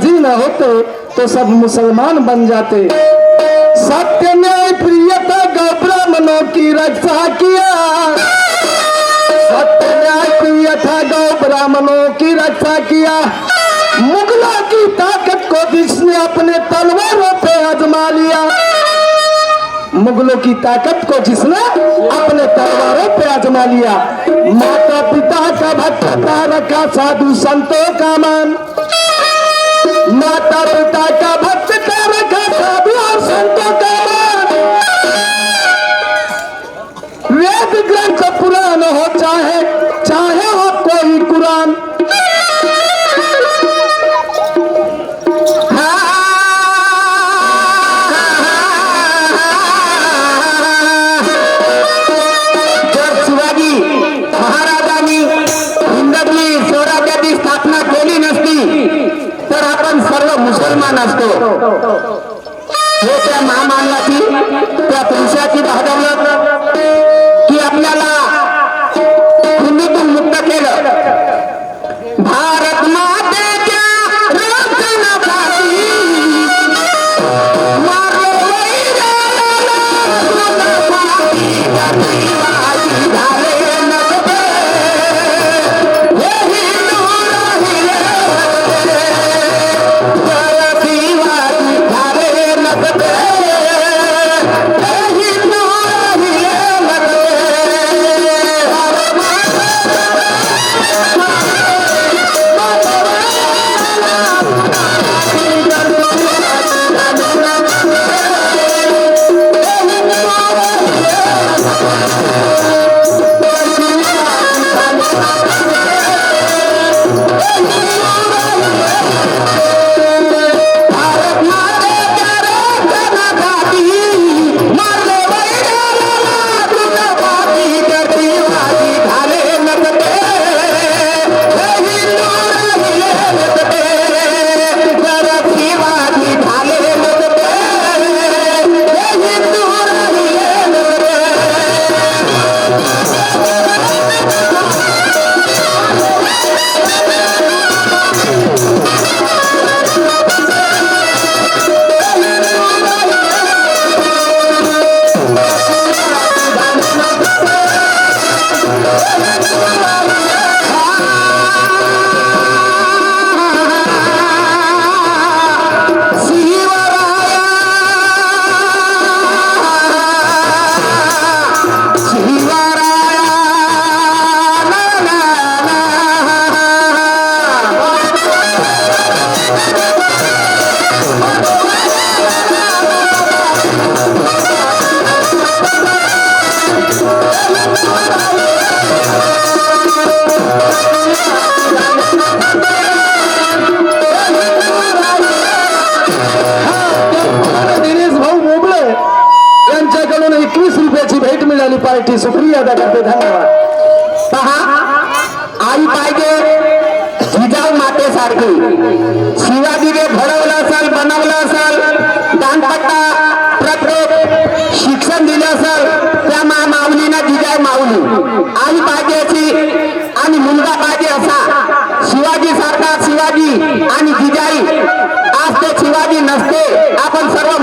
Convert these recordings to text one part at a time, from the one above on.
शिवाजी न होते तो सब मुसलमान बन जाते। सत्य न्याय प्रियता ब्राह्मणों की रक्षा किया। सत्य न्याय प्रियता गौ ब्राह्मणों की रक्षा किया। मुगलों की ताकत को जिसने अपने तलवारों पे आजमा लिया। मुगलों की ताकत को जिसने अपने तलवारों पे आजमा लिया। माता पिता का भक्ता रखा साधु संतों का मान। मिळाली शुक्रिया अदा करते धन्यवाद। पहा आई पाहिजे जिजाऊ मातेसारखी शिवाजीने घडवलं असेल बनवलं असेल दानपट्टा प्रत्येक शिक्षण दिलं असेल त्या मा माऊलीनं जिजाऊ माऊली। आई पाहिजे अशी आणि मुलगा पाहिजे असा। शिवाजी सारखा शिवाजी आणि जिजाई आज ते शिवाजी नसते आपण सर्व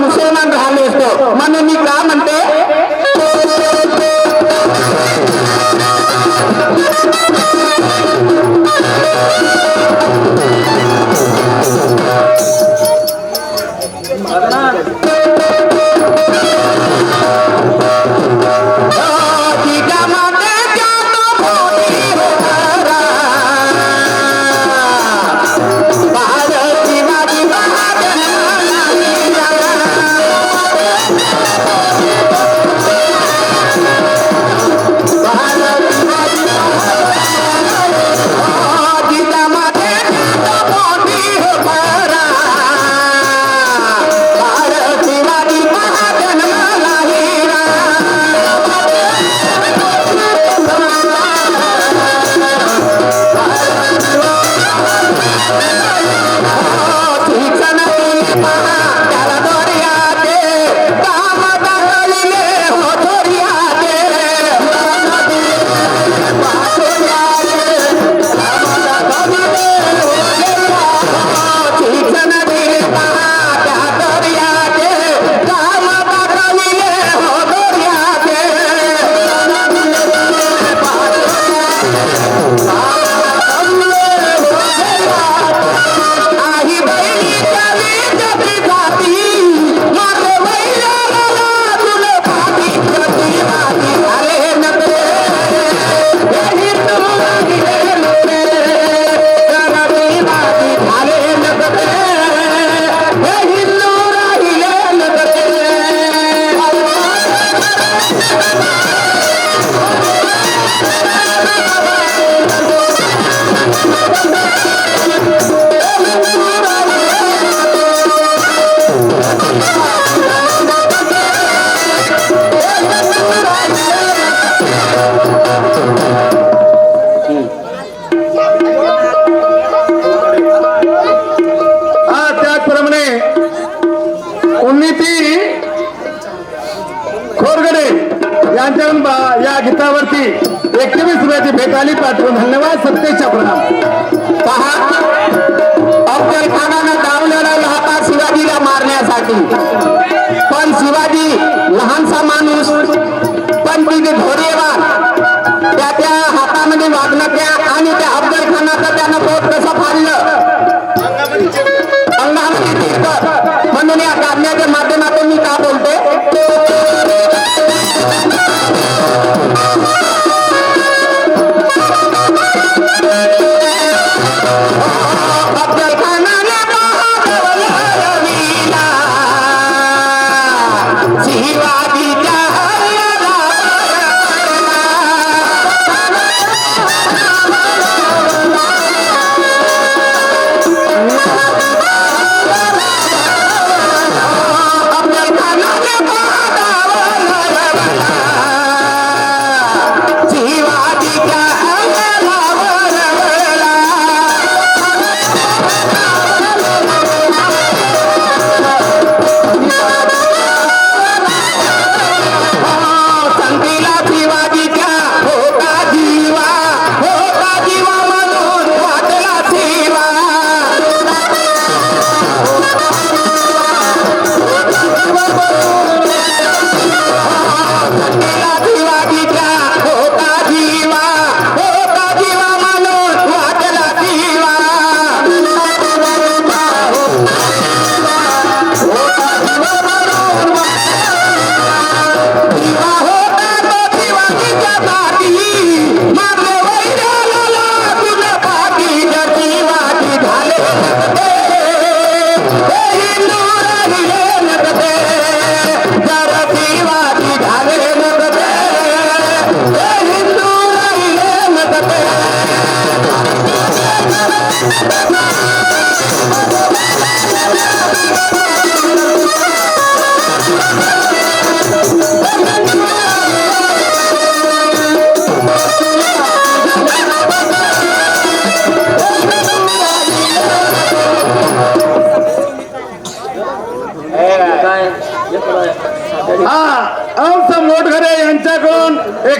खोरगडे यांच्याकडून या गीतावरती एकवीस रुपयाची भेट आली पाठवून धन्यवाद सत्तेच्या प्रणाम. पहा अफजल खानानं डावलेला होता शिवाजीला मारण्यासाठी. पण शिवाजी लहानसा माणूस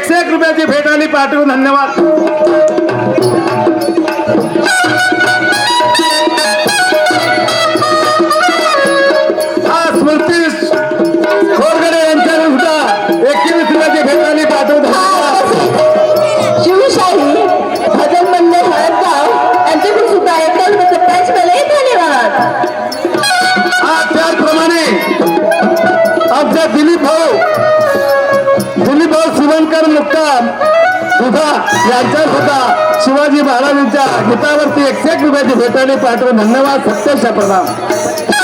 एकशे एक रुपयाची भेट आली पाठवून धन्यवाद. एकसष्ट रुपयाची भेटाने पात्र धन्यवाद. सत्याशा प्रणाम.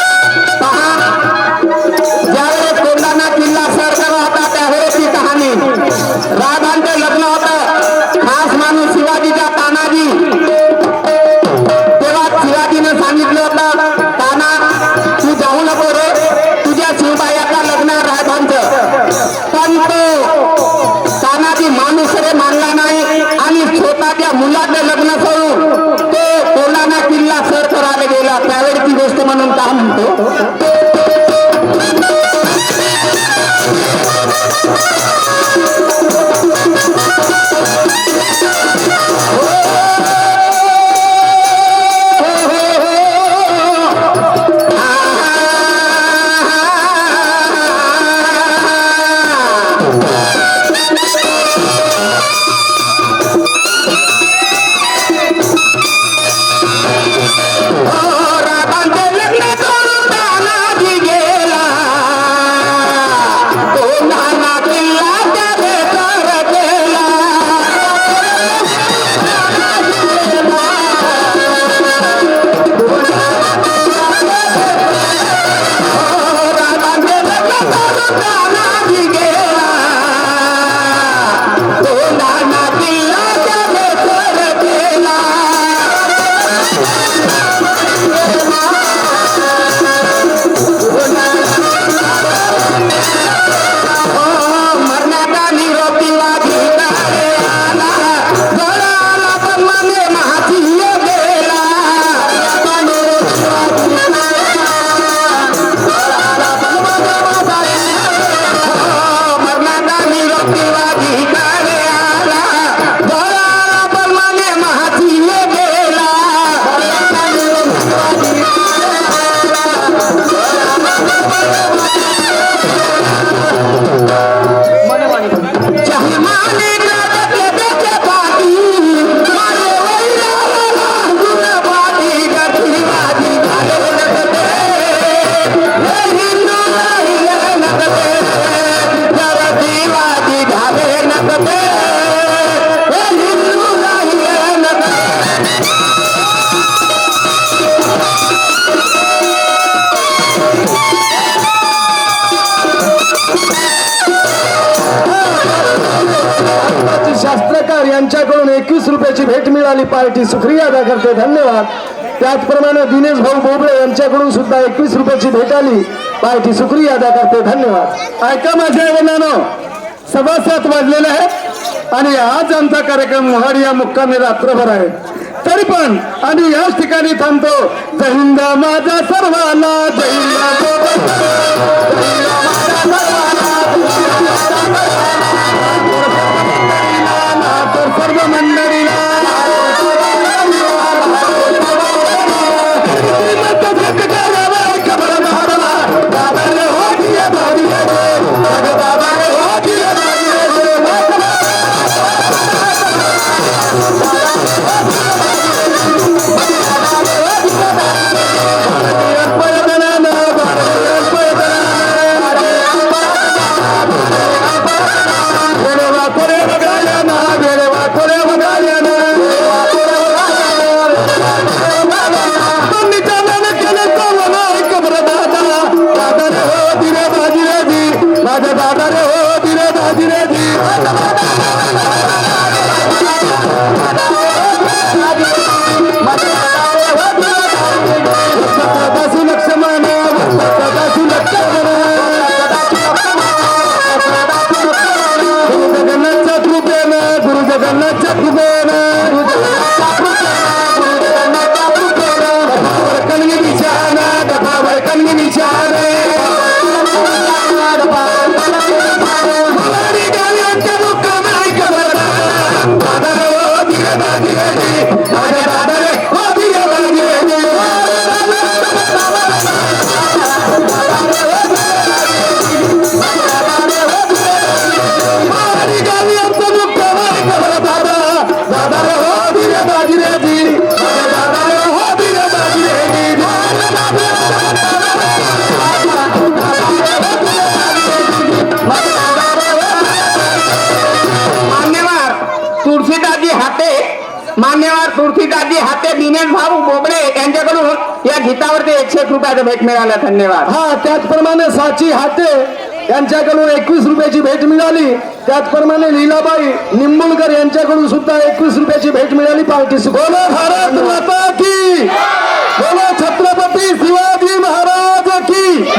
मिळाली पार्टी सुक्रिया अदा करते धन्यवाद. त्याचप्रमाणे दिनेश भाऊ बोबळे यांच्याकडून सुद्धा एकवीस रुपयाची भेट आली. पार्टी सुक्रिया अदा करते धन्यवाद. ऐका माझ्या वडिलांनो सव्वा सात वाजलेले आहेत आणि आज आमचा कार्यक्रम मोहाड या मुक्कामी रात्रभर आहे. तरी पण आम्ही याच ठिकाणी थांबतो. जय हिंद माझा सर्वाला जय मान्यवर तुळशीदाजी हाते दिनेश भाऊ बोबडे यांच्याकडून या गीतावरती एकशे एक रुपयाचं भेट मिळालं. धन्यवाद. हा त्याचप्रमाणे साची हाते यांच्याकडून एकवीस रुपयाची भेट मिळाली. त्याचप्रमाणे लीलाबाई निंबुलकर यांच्याकडून सुद्धा एकवीस रुपयाची भेट मिळाली. पार्टी बोलो भारत माता की. बोलो छत्रपती शिवाजी महाराज की.